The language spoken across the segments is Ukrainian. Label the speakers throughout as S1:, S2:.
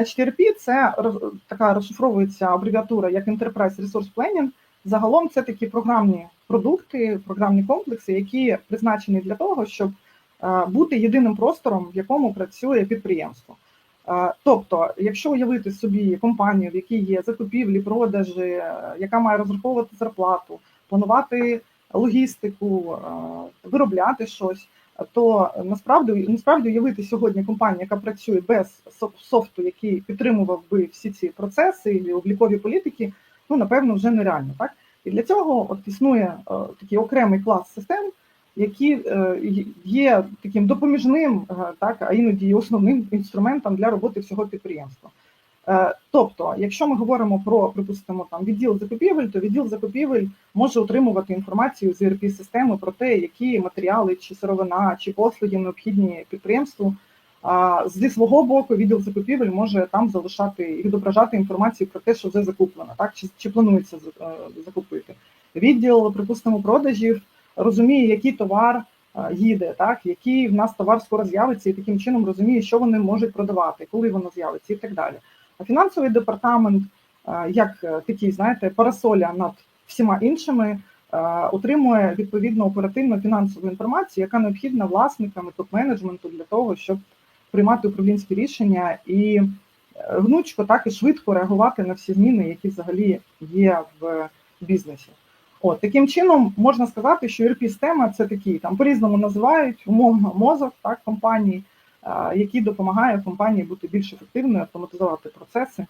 S1: Значить, ERP – це така розшифровується абревіатура як Enterprise Resource Planning. Загалом це такі програмні продукти, програмні комплекси, які призначені для того, щоб е, бути єдиним простором, в якому працює підприємство. Е, Тобто, якщо уявити собі компанію, в якій є закупівлі, продажі, е, яка має розраховувати зарплату, планувати логістику, виробляти щось, то насправді насправді уявити сьогодні компанію, яка працює без софту, який підтримував би всі ці процеси і облікові політики, ну напевно вже нереально, так? І для цього от існує е, такий окремий клас систем, які е, є таким допоміжним, е, так а іноді основним інструментом для роботи всього підприємства. Е, Тобто, якщо ми говоримо про, припустимо, там відділ закупівель, то відділ закупівель може отримувати інформацію з erp системи про те, які матеріали, чи сировина, чи послуги необхідні підприємству. Зі свого боку, відділ закупівель може там залишати і відображати інформацію про те, що вже закуплено, так чи, чи планується е, закупити. Відділ, припустимо, продажів розуміє, який товар е, їде, так який в нас товар скоро з'явиться, і таким чином розуміє, що вони можуть продавати, коли воно з'явиться, і так далі. Фінансовий департамент, е, як е, такий, знаєте, парасоля над всіма іншими, е, отримує відповідно оперативну фінансову інформацію, яка необхідна власникам і топ-менеджменту для того, щоб приймати управлінські рішення і гнучко так і швидко реагувати на всі зміни, які взагалі є в бізнесі. От таким чином можна сказати, що ERP-система це такий там по-різному називають умовно мозок так компанії, який допомагає компанії бути більш ефективною, автоматизувати процеси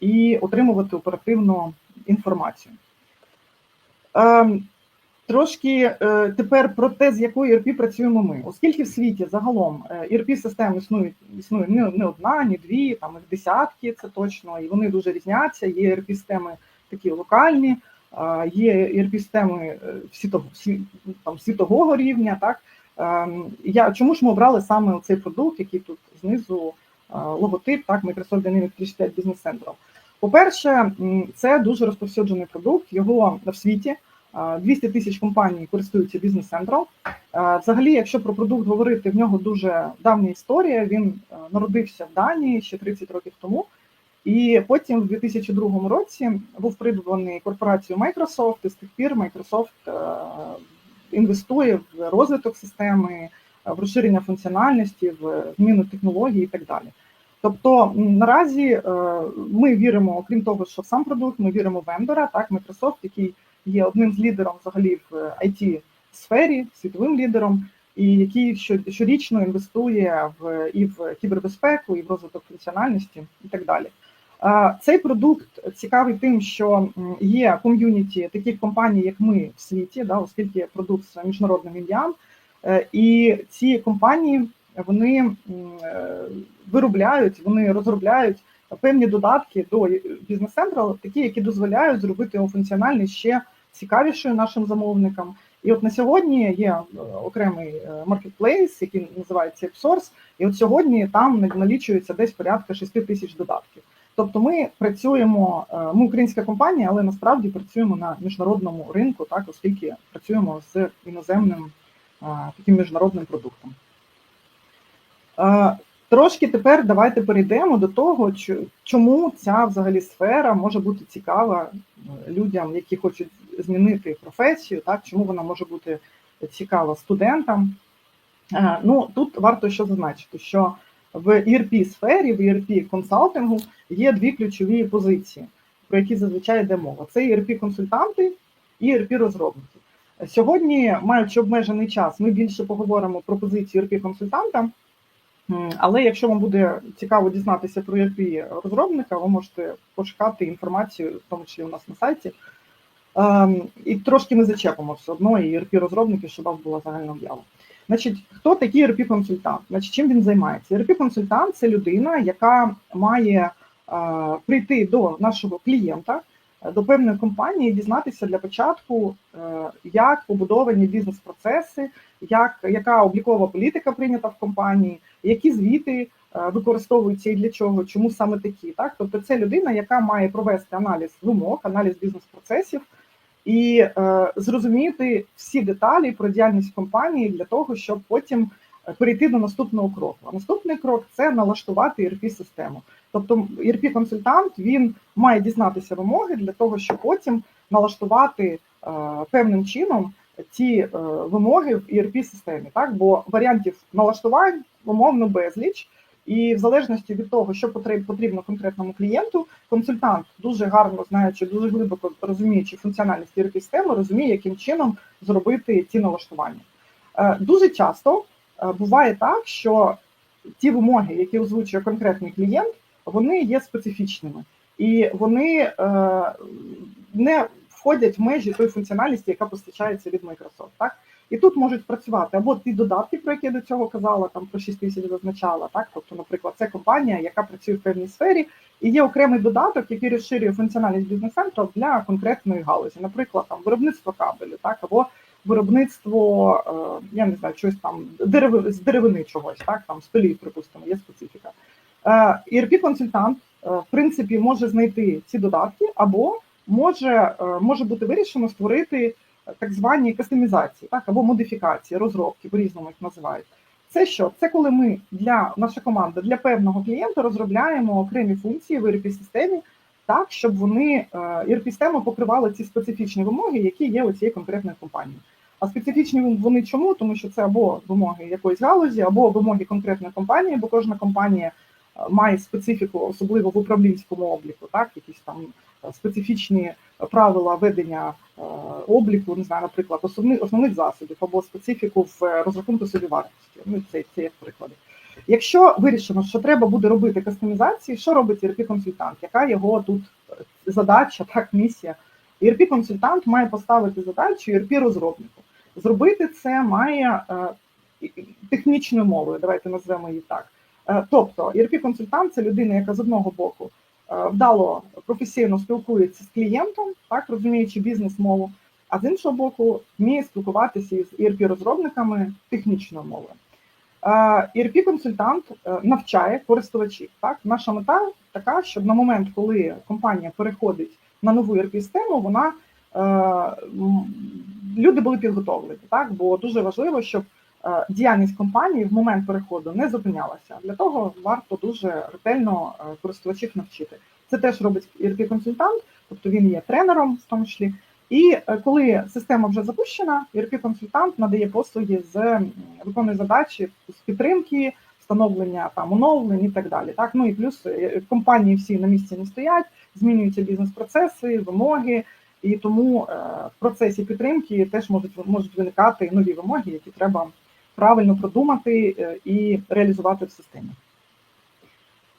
S1: і отримувати оперативну інформацію. Трошки е, тепер про те, з якою ERP працюємо ми, оскільки в світі загалом erp систем існують існує не, одна, ні дві, там їх десятки, це точно, і вони дуже різняться. Є erp системи такі локальні, є erp системи світового, там, світового рівня. Так я чому ж ми обрали саме цей продукт, який тут знизу логотип, так Microsoft Dynamics 365 Business Central. По-перше, це дуже розповсюджений продукт. Його в світі а, 200 тисяч компаній користуються Central. Взагалі, якщо про продукт говорити, в нього дуже давня історія. Він е, народився в Данії ще 30 років тому. І потім в 2002 році був придбаний корпорацією Microsoft, і з тих пір Microsoft е, інвестує в розвиток системи, в розширення функціональності, в зміну технологій і так далі. Тобто наразі е, ми віримо, окрім того, що в сам продукт, ми віримо в вендора, так, Microsoft, який є одним з лідерів взагалі в it сфері, світовим лідером, і який щорічно інвестує в і в кібербезпеку, і в розвиток функціональності, і так далі. Цей продукт цікавий тим, що є ком'юніті таких компаній, як ми в світі, да, оскільки продукт з міжнародним ім'ям, Е, і ці компанії вони е, виробляють, вони розробляють певні додатки до Business Central, такі, які дозволяють зробити його функціональність ще цікавішою нашим замовникам. І от на сьогодні є е, окремий маркетплейс, який називається AppSource, і от сьогодні там налічується десь порядка 6 тисяч додатків. Тобто ми працюємо, е, ми українська компанія, але насправді працюємо на міжнародному ринку, так оскільки працюємо з іноземним е, таким міжнародним продуктом. Е, Трошки тепер давайте перейдемо до того, чому ця взагалі сфера може бути цікава людям, які хочуть змінити професію, так чому вона може бути цікава студентам. Ну тут варто що зазначити, що в erp сфері, в erp консалтингу є дві ключові позиції, про які зазвичай йде мова. Це erp консультанти і erp розробники. Сьогодні, маючи обмежений час, ми більше поговоримо про позицію erp консультанта. Але якщо вам буде цікаво дізнатися про ERP розробника, ви можете пошукати інформацію, в тому числі у нас на сайті. Ем, І трошки ми зачепимо все одно і ERP розробники, щоб у вас була загальна об'ява. Значить, хто такий ERP консультант? Значить, чим він займається? ERP консультант це людина, яка має прийти до нашого клієнта, е, до певної компанії, дізнатися для початку, е, як побудовані бізнес-процеси, як, яка облікова політика прийнята в компанії, які звіти е, використовуються і для чого, чому саме такі. Так? Тобто це людина, яка має провести аналіз вимог, аналіз бізнес-процесів і е, зрозуміти всі деталі про діяльність компанії для того, щоб потім перейти до наступного кроку. А наступний крок це налаштувати ERP-систему. Тобто erp консультант він має дізнатися вимоги для того, щоб потім налаштувати е, певним чином ті е, вимоги в erp системі так? Бо варіантів налаштувань умовно безліч, і в залежності від того, що потрібно конкретному клієнту, консультант дуже гарно знаючи, дуже глибоко розуміючи функціональність erp системи, розуміє, яким чином зробити ті налаштування. Е, Дуже часто буває так, що ті вимоги, які озвучує конкретний клієнт, вони є специфічними і вони е, не входять в межі тої функціональності, яка постачається від Microsoft. Так? І тут можуть працювати або ті додатки, про які я до цього казала, там про 6 тисяч зазначала. Так, тобто, наприклад, це компанія, яка працює в певній сфері, і є окремий додаток, який розширює функціональність бізнес-центру для конкретної галузі, наприклад, там виробництво кабелю, так або виробництво, е, я не знаю, щось там дереви з деревини чогось, так там з пилів, припустимо, є специфіка. Erp консультант в принципі може знайти ці додатки, або може, е, може бути вирішено створити так звані кастомізації, так або модифікації, розробки, по-різному їх називають. Це що? Це коли ми для наша команда для певного клієнта розробляємо окремі функції в erp системі так, щоб вони erp система покривала ці специфічні вимоги, які є у цієї конкретної компанії. А специфічні вони чому? Тому що це або вимоги якоїсь галузі, або вимоги конкретної компанії, бо кожна компанія е, має специфіку, особливо в управлінському обліку, так, якісь там е, специфічні правила ведення е, обліку, не знаю, наприклад, основних основних засобів або специфіку в е, розрахунку собівартості. Ну, це, це як приклади. Якщо вирішено, що треба буде робити кастомізації, що робить erp консультант Яка його тут задача, так, місія? erp консультант має поставити задачу erp розробнику Зробити це має технічною мовою, давайте назвемо її так. Е, Тобто, erp консультант це людина, яка з одного боку е, вдало професійно спілкується з клієнтом, так розуміючи бізнес-мову, а з іншого боку, вміє спілкуватися із erp розробниками технічною мовою. erp консультант навчає користувачів. Так, наша мета така, щоб на момент, коли компанія переходить на нову erp систему вона е, люди були підготовлені. Так, бо дуже важливо, щоб е, діяльність компанії в момент переходу не зупинялася. Для того варто дуже ретельно е, користувачів навчити. Це теж робить erp консультант тобто він є тренером в тому числі. І е, коли система вже запущена, erp консультант надає послуги з виконує задачі з підтримки, встановлення там оновлень і так далі. Так, ну і плюс е, компанії всі на місці не стоять, змінюються бізнес-процеси, вимоги, і тому е, в процесі підтримки теж можуть можуть виникати нові вимоги, які треба правильно продумати е, і реалізувати в системі.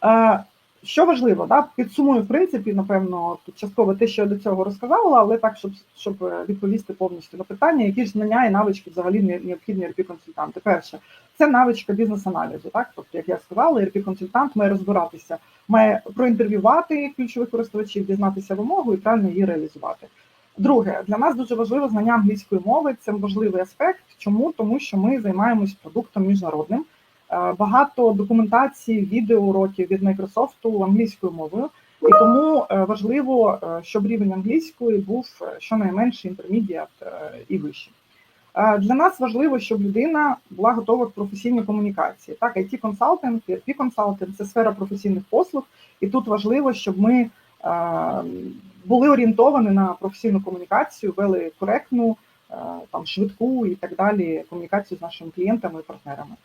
S1: Е, Що важливо, да, підсумую, в принципі, напевно, частково те, що я до цього розказала, але так, щоб щоб е, відповісти повністю на питання, які ж знання і навички взагалі необхідні rp консультанти Перше, це навичка бізнес-аналізу. Так, тобто, як я сказала, rp консультант має розбиратися, має проінтерв'ювати ключових користувачів, дізнатися вимогу і правильно її реалізувати. Друге, для нас дуже важливо знання англійської мови. Це важливий аспект. Чому? Тому що ми займаємось продуктом міжнародним. Е, Багато документації, відеоуроків від Microsoft англійською мовою, і тому е, важливо, е, щоб рівень англійської був щонайменше інтермедіат і вищий. Для нас важливо, щоб людина була готова к професійній комунікації. Так, it консалтинг ERP консалтинг це сфера професійних послуг, і тут важливо, щоб ми е, були орієнтовані на професійну комунікацію, вели коректну, е, там швидку і так далі комунікацію з нашими клієнтами і партнерами.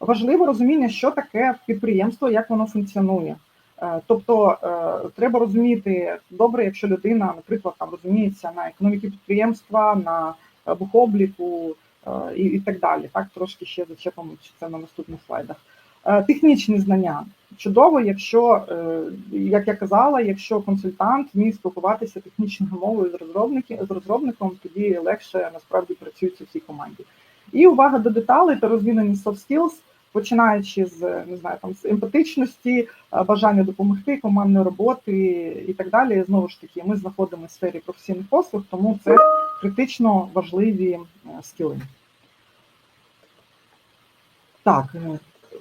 S1: Важливо розуміння, що таке підприємство, як воно функціонує. Е, Тобто е, треба розуміти добре, якщо людина, наприклад, там розуміється на економіки підприємства, на бухобліку і, і так далі. Так, трошки ще зачепимо це на наступних слайдах. Е, Технічні знання чудово, якщо, е, як я казала, якщо консультант вміє спілкуватися технічною мовою з розробники, з розробником, тоді легше насправді працюється в цій команді. І увага до деталей та розвинені soft skills, починаючи з не знаю, там з емпатичності, е, бажання допомогти, командної роботи і так далі. Знову ж таки, ми знаходимося в сфері професійних послуг, тому це критично важливі скіли. Так,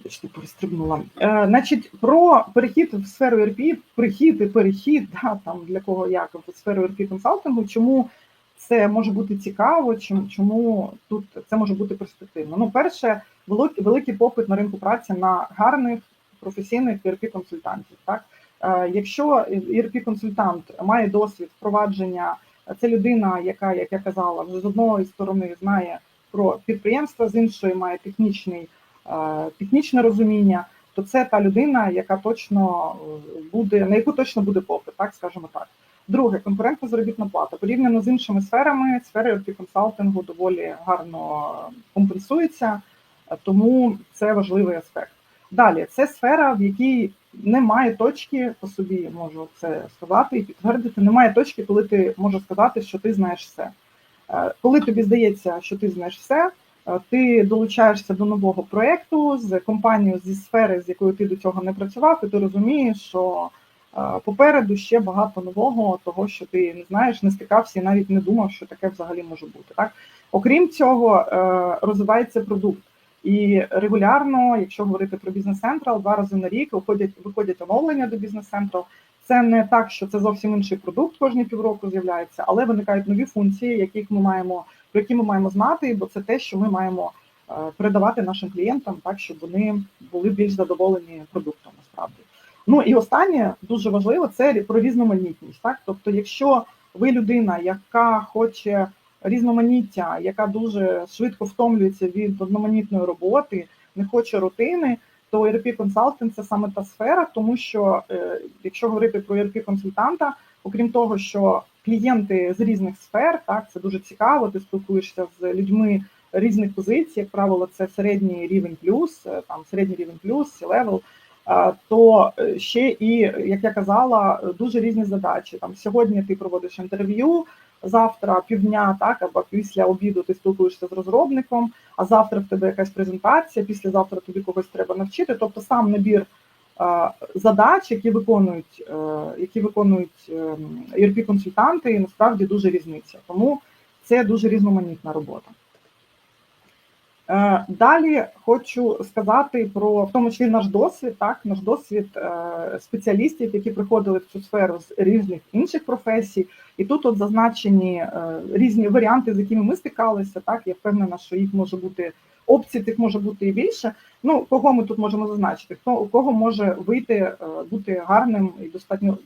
S1: вибачте, перестрибнула. Е, значить, про перехід в сферу РП, прихід і перехід, да, там для кого як в сферу РП консалтингу, чому це може бути цікаво, чому, чому тут це може бути перспективно. Ну, перше, великий, великий попит на ринку праці на гарних професійних erp консультантів Так? Е, Якщо erp консультант має досвід впровадження, це людина, яка, як я казала, вже з одної сторони знає про підприємства, з іншої має технічний, технічне розуміння, то це та людина, яка точно е, буде, на яку точно буде попит, так скажімо так. Друге, конкурентна заробітна плата. Порівняно з іншими сферами, сфера erp консалтингу доволі гарно компенсується, е, тому це важливий аспект. Далі, це сфера, в якій немає точки по собі, можу це сказати і підтвердити. Немає точки, коли ти можеш сказати, що ти знаєш все. Е, Коли тобі здається, що ти знаєш все, е, ти долучаєшся до нового проєкту з компанією зі сфери, з якою ти до цього не працював, і ти розумієш, що е, попереду ще багато нового, того, що ти не знаєш, не стикався і навіть не думав, що таке взагалі може бути. Так, окрім цього, е, розвивається продукт. І регулярно, якщо говорити про бізнес Central, два рази на рік виходять виходять оновлення до бізнес Central. Це не так, що це зовсім інший продукт кожні півроку з'являється, але виникають нові функції, яких ми маємо про які ми маємо знати, бо це те, що ми маємо е, передавати нашим клієнтам, так щоб вони були більш задоволені продуктом. Насправді, ну і останнє дуже важливо це про різноманітність. Так, тобто, якщо ви людина, яка хоче різноманіття, яка дуже швидко втомлюється від одноманітної роботи, не хоче рутини, то ERP консалтинг це саме та сфера, тому що е, якщо говорити про ERP консультанта, окрім того, що клієнти з різних сфер, так це дуже цікаво. Ти спілкуєшся з людьми різних позицій, як правило, це середній рівень плюс, е, там середній рівень плюс, левел. То е, ще і як я казала, дуже різні задачі. Там сьогодні ти проводиш інтерв'ю, завтра півдня, так або після обіду ти спілкуєшся з розробником, а завтра в тебе якась презентація, післязавтра тобі когось треба навчити. Тобто сам набір задач, які виконують, е, які виконують erp консультанти і насправді дуже різниця. Тому це дуже різноманітна робота. Е, Далі хочу сказати про в тому числі наш досвід, так наш досвід е, спеціалістів, які приходили в цю сферу з різних інших професій, і тут от зазначені е, різні варіанти, з якими ми стикалися. Так я впевнена, що їх може бути опцій, тих може бути і більше. Ну кого ми тут можемо зазначити? Хто у кого може вийти, бути гарним і достатньо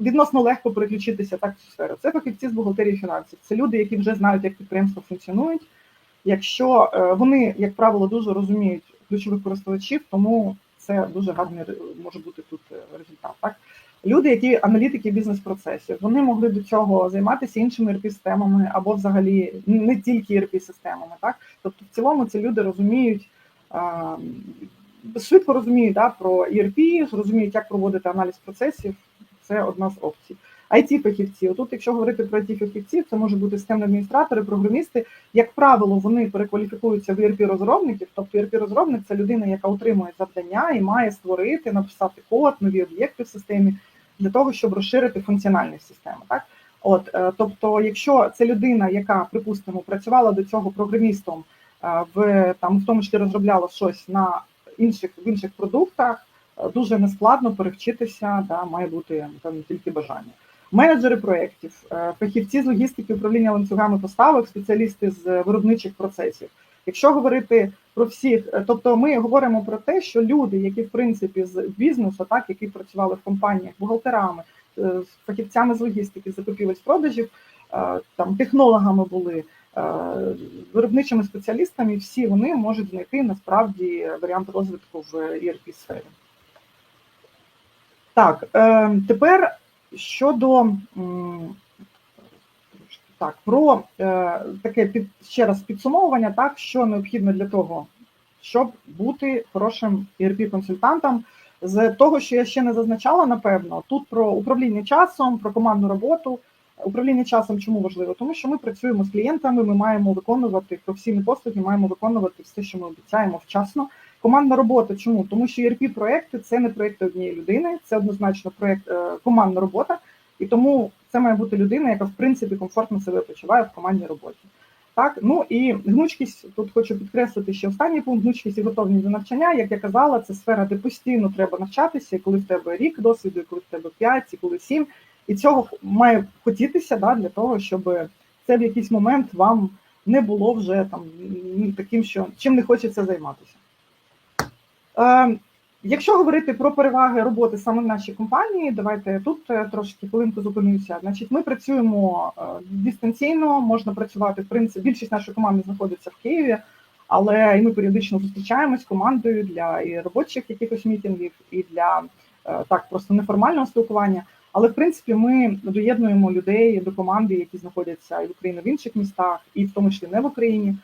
S1: відносно легко переключитися так в цю сферу? Це фахівці з бухгалтерії фінансів. Це люди, які вже знають, як підприємства функціонують якщо е, вони, як правило, дуже розуміють ключових користувачів, тому це дуже гарний може бути тут е, результат. Так люди, які аналітики бізнес-процесів, вони могли до цього займатися іншими rp системами або взагалі не тільки rp системами Так, тобто, в цілому ці люди розуміють. Швидко розуміють да, про ERP, розуміють, як проводити аналіз процесів. Це одна з опцій it фахівці Отут, якщо говорити про it фахівців це може бути системні адміністратори, програмісти. Як правило, вони перекваліфікуються в erp розробників Тобто erp розробник це людина, яка отримує завдання і має створити, написати код, нові об'єкти в системі для того, щоб розширити функціональність системи. Так, от е, тобто, якщо це людина, яка припустимо працювала до цього програмістом е, в там, в тому числі розробляла щось на інших в інших продуктах. Е, дуже нескладно перевчитися, да, має бути там тільки бажання менеджери проєктів, фахівці з логістики управління ланцюгами поставок, спеціалісти з виробничих процесів. Якщо говорити про всіх, е, тобто ми говоримо про те, що люди, які в принципі з бізнесу, так які працювали в компаніях бухгалтерами, е, фахівцями з логістики, закупівель з продажів, там технологами були. Виробничими спеціалістами всі вони можуть знайти насправді варіант розвитку в erp сфері. Так, тепер Щодо так, про е, таке під ще раз підсумовування, так що необхідно для того, щоб бути хорошим erp консультантом з того, що я ще не зазначала, напевно, тут про управління часом, про командну роботу. Управління часом чому важливо? Тому що ми працюємо з клієнтами, ми маємо виконувати професійні послуги, маємо виконувати все, що ми обіцяємо вчасно. Командна робота. Чому? Тому що erp проекти це не проекти однієї людини, це однозначно проект е, командна робота, і тому це має бути людина, яка в принципі комфортно себе почуває в командній роботі. Так, ну і гнучкість тут хочу підкреслити ще останній пункт. Гнучкість і готовність до навчання. Як я казала, це сфера, де постійно треба навчатися, і коли в тебе рік досвіду, і коли в тебе п'ять, і коли сім. І цього має хотітися да, для того, щоб це в якийсь момент вам не було вже там таким, що чим не хочеться займатися. Якщо говорити про переваги роботи саме в нашій компанії, давайте тут е, трошки хвилинку зупинюся. Значить, ми працюємо е, дистанційно, можна працювати в принципі. Більшість нашої команди знаходиться в Києві, але і ми періодично зустрічаємось з командою для і робочих якихось мітингів, і для е, так просто неформального спілкування. Але в принципі ми доєднуємо людей до команди, які знаходяться і в Україні в інших містах, і в тому числі не в Україні.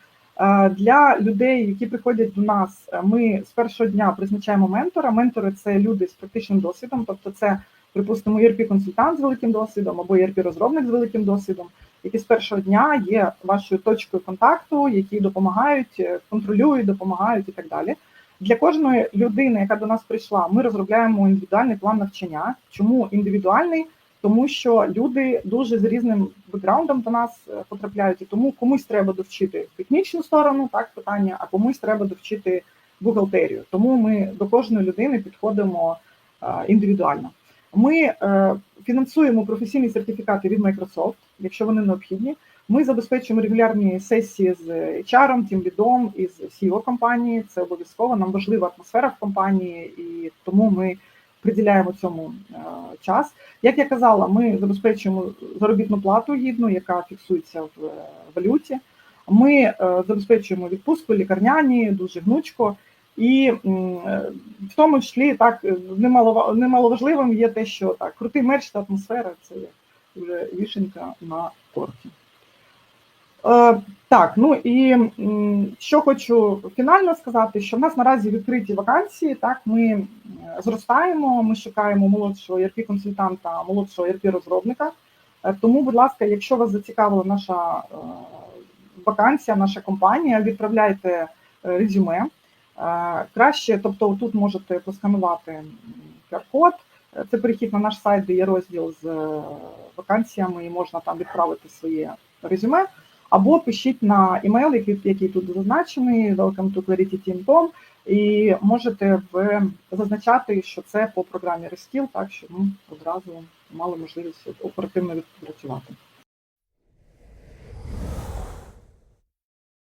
S1: Е, Для людей, які приходять до нас, е, ми з першого дня призначаємо ментора. Ментори це люди з практичним досвідом, тобто це, припустимо, erp консультант з великим досвідом або erp розробник з великим досвідом, які з першого дня є вашою точкою контакту, які допомагають, е, контролюють, допомагають і так далі. Для кожної людини, яка до нас прийшла, ми розробляємо індивідуальний план навчання. Чому індивідуальний? Тому що люди дуже з різним бекграундом до нас е, потрапляють, і тому комусь треба довчити технічну сторону, так питання, а комусь треба довчити бухгалтерію. Тому ми до кожної людини підходимо е, індивідуально. Ми е, фінансуємо професійні сертифікати від Microsoft, якщо вони необхідні. Ми забезпечуємо регулярні сесії з HR, тімлідом і з CEO компанії. Це обов'язково. Нам важлива атмосфера в компанії, і тому ми приділяємо цьому е, час. Як я казала, ми забезпечуємо заробітну плату гідну, яка фіксується в е, валюті. Ми е, забезпечуємо відпустку лікарняні, дуже гнучко. І в тому числі так немало немаловажливим є те, що так крутий мерч та атмосфера це вже вішенька на торті. Е, Так, ну і що хочу фінально сказати, що в нас наразі відкриті вакансії. Так, ми зростаємо, ми шукаємо молодшого erp консультанта, молодшого erp розробника. Тому, будь ласка, якщо вас зацікавила наша е, вакансія, наша компанія, відправляйте е, резюме. Е, Краще, тобто тут можете просканувати м, QR-код. Е, Це перехід на наш сайт, де є розділ з е, вакансіями, і можна там відправити своє резюме. Або пишіть на емейл, який, який тут зазначений, welcome to clarity.team.com, і можете в, зазначати, що це по програмі Reskill, так щоб ми одразу мали можливість оперативно відпрацювати.